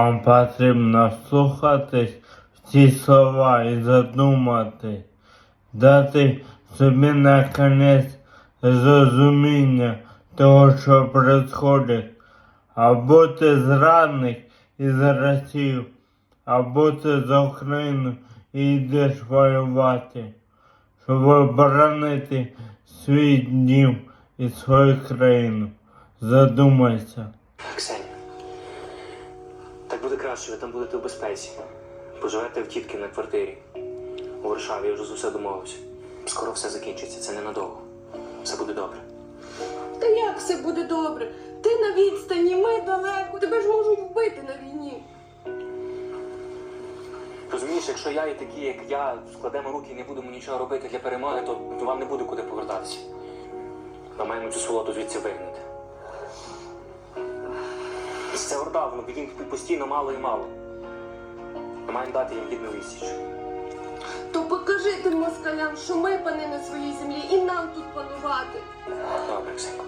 Вам потрібно слухатись ці слова і задумати, дати собі наконець зрозуміння того, що відбувається. Або ти зрадник і Росію, або ти за Україну і йдеш воювати, щоб оборонити свій дім і свою країну. Задумайся. Буде краще, ви там будете в безпеці. Поживете в тітки на квартирі. У Варшаві я вже з усе домовився. Скоро все закінчиться, це ненадовго. Все буде добре. Та як все буде добре? Ти на відстані, ми далеко. Тебе ж можуть вбити на війні. Розумієш, якщо я і такі, як я, складемо руки і не будемо нічого робити для перемоги, то, то вам не буде куди повертатися. Ми маємо цю сволоту звідси вигнати. Це орда, воно їм постійно мало і мало. Ми маємо дати їм гідну вісіч. То покажи тим москалям, що ми пани на своїй землі і нам тут панувати. Добре, Ксенько.